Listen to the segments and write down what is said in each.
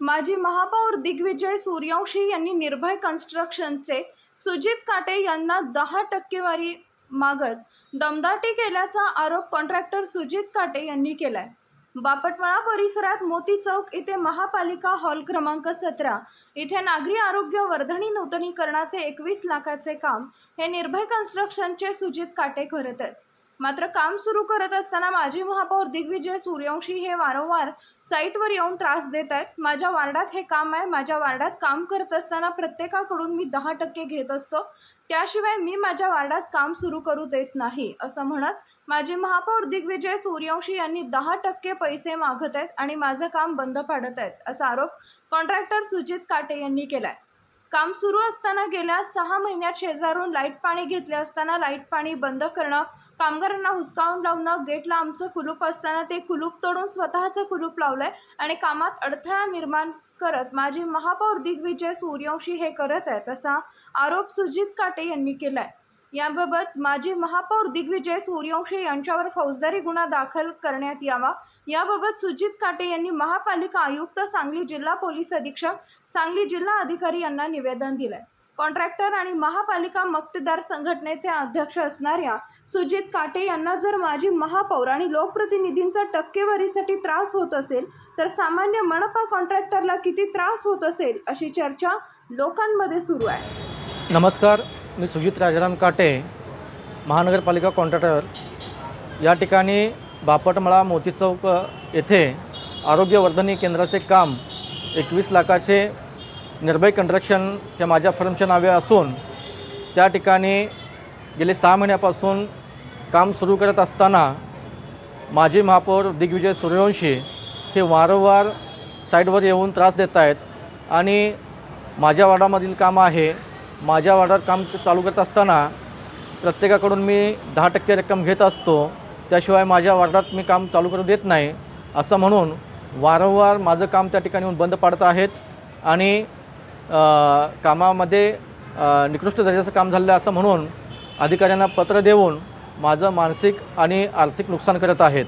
माजी महापौर दिग्विजय सूर्यवंशी यांनी निर्भय कन्स्ट्रक्शनचे सुजित काटे यांना दहा टक्केवारी मागत दमदाटी केल्याचा आरोप कॉन्ट्रॅक्टर सुजित काटे यांनी केलाय. बापटवाळा परिसरात मोती चौक इथे महापालिका हॉल क्रमांक सतरा. इथे नागरी आरोग्य वर्धणी नूतनीकरणाचे एकवीस लाखाचे काम हे निर्भय कन्स्ट्रक्शनचे सुजित काटे करत आहेत. मात्र काम सुरू करत असताना माजी महापौर दिग्विजय सूर्यवंशी हे वारंवार साईटवर येऊन त्रास देत आहेत. माझ्या वार्डात हे काम आहे. माझ्या वार्डात काम करत असताना प्रत्येकाकडून मी दहा टक्के घेत असतो. त्याशिवाय मी माझ्या वार्डात काम सुरू करू देत नाही असं म्हणत माजी महापौर दिग्विजय सूर्यवंशी यांनी दहा टक्के पैसे मागत आहेत आणि माझं काम बंद पाडत आहेत असा आरोप कॉन्ट्रॅक्टर सुजित काटे यांनी केलाय. काम सुरू असताना गेल्या सहा महिन्यात शेजारून लाइट पाणी घेतले असताना लाइट पाणी बंद करणं कामगारांना हुसकावून लावणं गेटला आमचं कुलूप असताना ते कुलूप तोडून स्वतःचं कुलूप लावलंय आणि कामात अडथळा निर्माण करत माजी महापौर दिग्विजय सूर्यवंशी हे करत आहेत असा आरोप सुजित काटे यांनी केलाय. याबाबत माजी महापौर दिग्विजय सूर्यवंशी यांच्यावर फौजदारी गुन्हा दाखल करण्यात यावा. याबाबत सुजित काटे यांनी महापालिका आयुक्त सांगली जिल्हा पोलीस अधीक्षक सांगली जिल्हा अधिकारी यांना निवेदन दिलंय. कॉन्ट्रॅक्टर आणि महापालिका मक्तेदार संघटनेचे अध्यक्ष असणाऱ्या सुजित काटे यांना जर माजी महापौर आणि लोकप्रतिनिधींचा टक्केवारीसाठी त्रास होत असेल तर सामान्य मनपा कॉन्ट्रॅक्टरला किती त्रास होत असेल अशी चर्चा लोकांमध्ये सुरू आहे. नमस्कार मी सुजित राजाराम काटे महानगरपालिका कॉन्ट्रॅक्टर. या ठिकाणी बापटमळा मोती चौक येथे आरोग्यवर्धनी केंद्राचे काम एकवीस लाखाचे निर्भय कंट्रक्शन हे माझ्या फर्मच्या नावे असून त्या ठिकाणी गेले सहा महिन्यापासून काम सुरू करत असताना माजी महापौर दिग्विजय सूर्यवंशी हे वारंवार साईडवर येऊन त्रास देत आहेत आणि माझ्या वार्डामधील काम आहे. माझ्या वार्डात काम चालू करत असताना प्रत्येकाकडून मी दहा टक्के रक्कम घेत असतो. त्याशिवाय माझ्या वार्डात मी काम चालू करू देत नाही. असं म्हणून वारंवार माझं काम त्या ठिकाणी येऊन बंद पाडत आहेत आणि कामामध्ये निकृष्ट दर्जाचं काम झालं असं म्हणून अधिकाऱ्यांना पत्र देऊन माझं मानसिक आणि आर्थिक नुकसान करत आहेत.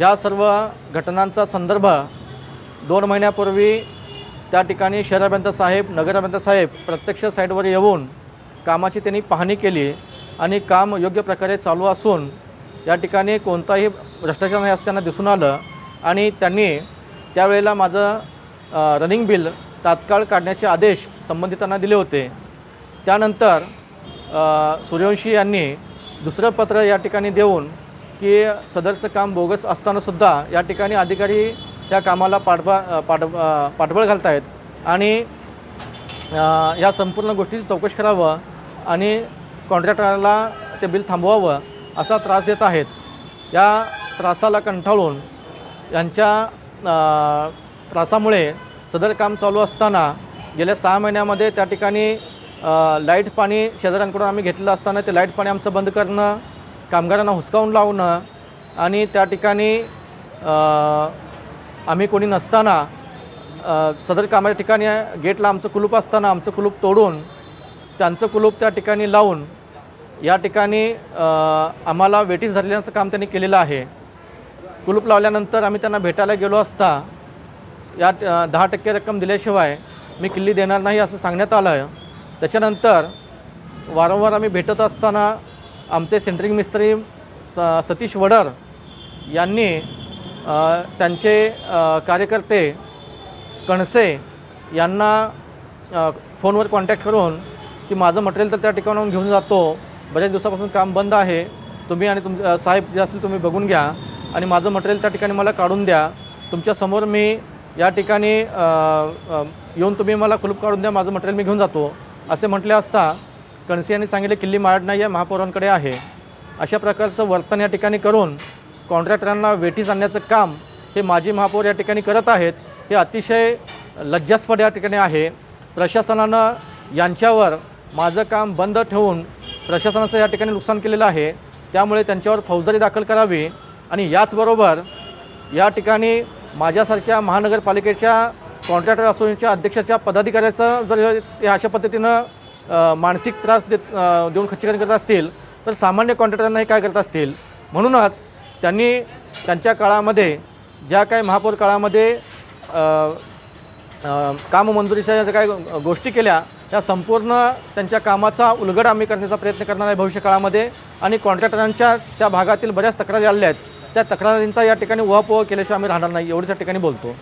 या सर्व घटनांचा संदर्भ दोन महिन्यापूर्वी त्या ठिकाणी शहर साहेब नगर साहेब प्रत्यक्ष साईटवर येऊन कामाची त्यांनी पाहणी केली आणि काम योग्य प्रकारे चालू असून या ठिकाणी कोणताही भ्रष्टाचार नाही असताना दिसून आलं आणि त्यांनी त्यावेळेला माझं रनिंग बिल तात्काळ काढण्याचे आदेश संबंधितांना दिले होते. त्यानंतर सूर्यवंशी यांनी दुसरं पत्र या ठिकाणी देऊन की सदरचं काम बोगस असतानासुद्धा या ठिकाणी अधिकारी त्या कामाला पाठबा पाठ पाठबळ घालत आहेत आणि या संपूर्ण गोष्टीची चौकशी करावं आणि कॉन्ट्रॅक्टरला ते बिल थांबवावं असा त्रास देत आहेत. या त्रासाला कंटाळून यांच्या त्रासामुळे सदर काम चालू असताना गेल्या सहा महिन्यामध्ये त्या ठिकाणी लाइट पाणी शेजाऱ्यांकडून आम्ही घेतलेलं असताना ते लाइट पाणी आमचं बंद करणं कामगारांना हुसकावून लावणं आणि त्या ठिकाणी आम्ही कोणी नसताना सदर कामाच्या ठिकाणी गेटला आमचं कुलूप असताना आमचं कुलूप तोडून त्यांचं कुलूप त्या ठिकाणी लावून या ठिकाणी आम्हाला वेटीस धरल्याचं काम त्यांनी केलेलं आहे. कुलूप लावल्यानंतर आम्ही त्यांना भेटायला गेलो असता या दहा टक्के रक्कम दिल्याशिवाय मी किल्ली देणार नाही असं सांगण्यात आलं आहे. त्याच्यानंतर वारंवार आम्ही भेटत असताना आमचे सेंट्रिंग मिस्त्री स सतीश वडर यांनी त्यांचे कार्यकर्ते कणसे यांना फोनवर कॉन्टॅक्ट करून की माझं मटेरियल तर त्या ठिकाणाहून घेऊन जातो. बऱ्याच दिवसापासून काम बंद आहे. तुम्ही आणि तुम साहेब जे असतील तुम्ही बघून घ्या आणि माझं मटेरियल त्या ठिकाणी मला काढून द्या. तुमच्यासमोर मी या ठिकाणी येऊन तुम्ही मला कुलूप काढून द्या माझं मटेरियल मी घेऊन जातो. असे म्हटले असता कणसे यांनी सांगितले किल्ली मारड नाही आहे महापौरांकडे आहे. अशा प्रकारचं वर्तन या ठिकाणी करून कॉन्ट्रॅक्टरांना वेठीस आणण्याचं काम हे माजी महापौर या ठिकाणी करत आहेत हे अतिशय लज्जास्पद या ठिकाणी आहे. प्रशासनानं यांच्यावर माझं काम बंद ठेवून प्रशासनाचं या ठिकाणी नुकसान केलेलं आहे. त्यामुळे त्यांच्यावर फौजदारी दाखल करावी आणि याचबरोबर या ठिकाणी माझ्यासारख्या महानगरपालिकेच्या कॉन्ट्रॅक्टर असोसिएशनच्या अध्यक्षाच्या पदाधिकाऱ्याचं जर ते अशा पद्धतीनं मानसिक त्रास देत देऊन खच्चीकरण करत असतील तर सामान्य कॉन्ट्रॅक्टरांना हे काय करत असतील? म्हणूनच त्यांनी त्यांच्या काळामध्ये ज्या काही महापौर काळामध्ये काम मंजुरीच्या ज्या काही गोष्टी केल्या त्या संपूर्ण त्यांच्या कामाचा उलगड आम्ही करण्याचा प्रयत्न करणार आहे भविष्यकाळामध्ये. आणि कॉन्ट्रॅक्टरांच्या त्या भागातील बऱ्याच तक्रारी आलेल्या आहेत. त्या तक्रारींचा या ठिकाणी उहापोह केल्याशिवाय आम्ही राहणार नाही एवढ्याच या ठिकाणी बोलतो.